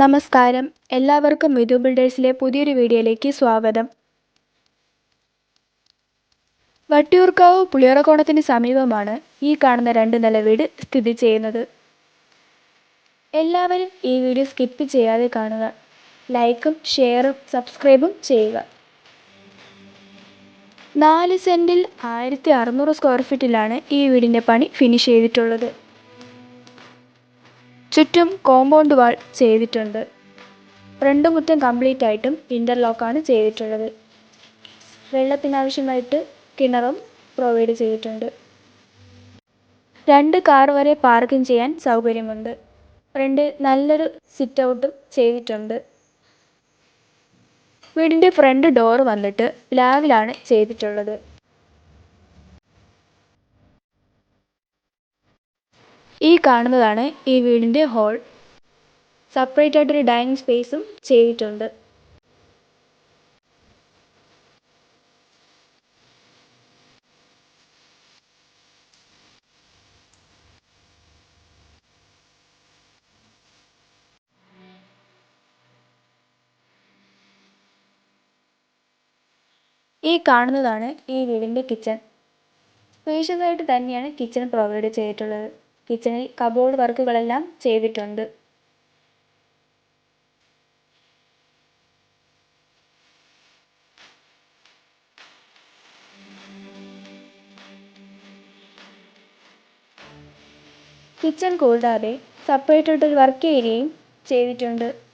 നമസ്കാരം. എല്ലാവർക്കും വിധു ബിൽഡേഴ്സിലെ പുതിയൊരു വീഡിയോയിലേക്ക് സ്വാഗതം. വട്ടിയൂർക്കാവ് പുളിയറക്കോണത്തിന് സമീപമാണ് ഈ കാണുന്ന രണ്ട് നില വീട് സ്ഥിതി ചെയ്യുന്നത്. എല്ലാവരും ഈ വീഡിയോ സ്കിപ്പ് ചെയ്യാതെ കാണുക. ലൈക്കും ഷെയറും സബ്സ്ക്രൈബും ചെയ്യുക. നാല് സെന്റിൽ ആയിരത്തി അറുന്നൂറ് സ്ക്വയർ ഫീറ്റിലാണ് ഈ വീടിന്റെ പണി ഫിനിഷ് ചെയ്തിട്ടുള്ളത്. ചുറ്റും കോമ്പൗണ്ട് വാൾ ചെയ്തിട്ടുണ്ട്. ഫ്രണ്ട് മുറ്റം കംപ്ലീറ്റ് ആയിട്ടും ഇന്റർലോക്കാണ് ചെയ്തിട്ടുള്ളത്. വെള്ളത്തിനാവശ്യമായിട്ട് കിണറും പ്രൊവൈഡ് ചെയ്തിട്ടുണ്ട്. രണ്ട് കാർ വരെ പാർക്കിംഗ് ചെയ്യാൻ സൗകര്യമുണ്ട്. ഫ്രണ്ട് നല്ലൊരു സിറ്റ് ഔട്ടും ചെയ്തിട്ടുണ്ട്. വീടിന്റെ ഫ്രണ്ട് ഡോർ വന്നിട്ട് ലാവിലാണ് ചെയ്തിട്ടുള്ളത്. ഈ കാണുന്നതാണ് ഈ വീടിന്റെ ഹോൾ സെപ്പറേറ്റ് ആയിട്ടൊരു ഡൈനിങ് സ്പേസും ചെയ്തിട്ടുണ്ട്. ഈ കാണുന്നതാണ് ഈ വീടിന്റെ കിച്ചൺ സ്പേഷ്യസ് ആയിട്ട് തന്നെയാണ് കിച്ചൺ പ്രൊവൈഡ് ചെയ്തിട്ടുള്ളത്. കിച്ചണിൽ കബോർഡ് വർക്കുകളെല്ലാം ചെയ്തിട്ടുണ്ട്. കിച്ചൺ കൂടാതെ സെപ്പറേറ്റ് ആയിട്ടൊരു വർക്ക് ഏരിയയും ചെയ്തിട്ടുണ്ട്.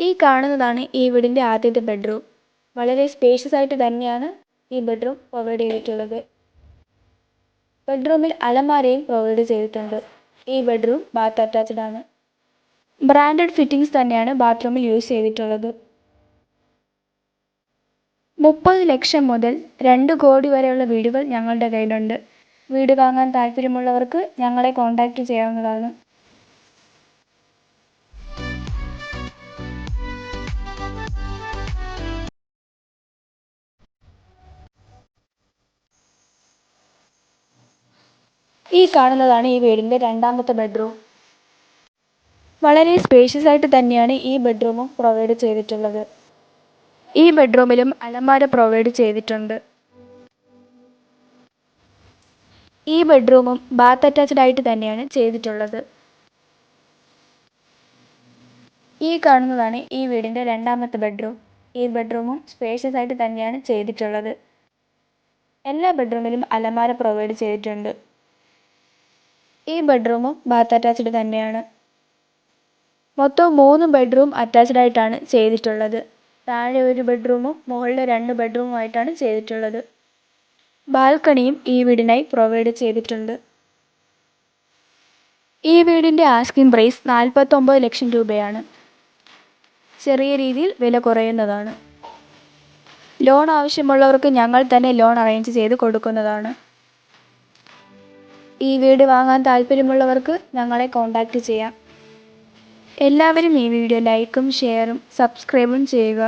ഈ കാണുന്നതാണ് ഈ വീടിന്റെ ആദ്യത്തെ ബെഡ്റൂം. വളരെ സ്പേഷ്യസ് ആയിട്ട് തന്നെയാണ് ഈ ബെഡ്റൂം പ്രൊവൈഡ് ചെയ്തിട്ടുള്ളത്. ബെഡ്റൂമിൽ അലമാരയും പ്രൊവൈഡ് ചെയ്തിട്ടുണ്ട്. ഈ ബെഡ്റൂം ബാത്ത് അറ്റാച്ച്ഡ് ആണ്. ബ്രാൻഡഡ് ഫിറ്റിംഗ്സ് തന്നെയാണ് ബാത്റൂമിൽ യൂസ് ചെയ്തിട്ടുള്ളത്. മുപ്പത് ലക്ഷം മുതൽ രണ്ട് കോടി വരെയുള്ള വീടുകൾ ഞങ്ങളുടെ കയ്യിലുണ്ട്. വീട് വാങ്ങാൻ താല്പര്യമുള്ളവർക്ക് ഞങ്ങളെ കോൺടാക്റ്റ് ചെയ്യാവുന്നതാണ്. ഈ കാണുന്നതാണ് ഈ വീടിന്റെ രണ്ടാമത്തെ ബെഡ്റൂം. വളരെ സ്പേഷ്യസ് ആയിട്ട് തന്നെയാണ് ഈ ബെഡ്റൂമും പ്രൊവൈഡ് ചെയ്തിട്ടുള്ളത്. ഈ ബെഡ്റൂമിലും അലമാര പ്രൊവൈഡ് ചെയ്തിട്ടുണ്ട്. ഈ ബെഡ്റൂമും ബാത്ത് അറ്റാച്ച്ഡ് ആയിട്ട് തന്നെയാണ് ചെയ്തിട്ടുള്ളത്. ഈ കാണുന്നതാണ് ഈ വീടിന്റെ രണ്ടാമത്തെ ബെഡ്റൂം. ഈ ബെഡ്റൂമും സ്പേഷ്യസ് ആയിട്ട് തന്നെയാണ് ചെയ്തിട്ടുള്ളത്. എല്ലാ ബെഡ്റൂമിലും അലമാര പ്രൊവൈഡ് ചെയ്തിട്ടുണ്ട്. ഈ ബെഡ്റൂമും ബാത്ത് അറ്റാച്ച്ഡ് തന്നെയാണ്. മൊത്തം മൂന്ന് ബെഡ്റൂം അറ്റാച്ച്ഡ് ആയിട്ടാണ് ചെയ്തിട്ടുള്ളത്. താഴെ ഒരു ബെഡ്റൂമും മുകളിൽ രണ്ട് ബെഡ്റൂമുമായിട്ടാണ് ചെയ്തിട്ടുള്ളത്. ബാൽക്കണിയും ഈ വീടിനായി പ്രൊവൈഡ് ചെയ്തിട്ടുണ്ട്. ഈ വീടിന്റെ ആസ്കിംഗ് പ്രൈസ് നാൽപ്പത്തൊമ്പത് ലക്ഷം രൂപയാണ്. ചെറിയ രീതിയിൽ വില കുറയുന്നതാണ്. ലോൺ ആവശ്യമുള്ളവർക്ക് ഞങ്ങൾ തന്നെ ലോൺ അറേഞ്ച് ചെയ്ത് കൊടുക്കുന്നതാണ്. ഈ വീട് വാങ്ങാൻ താല്പര്യമുള്ളവർക്ക് ഞങ്ങളെ കോൺടാക്റ്റ് ചെയ്യാം. എല്ലാവരും ഈ വീഡിയോ ലൈക്കും ഷെയറും സബ്സ്ക്രൈബും ചെയ്യുക.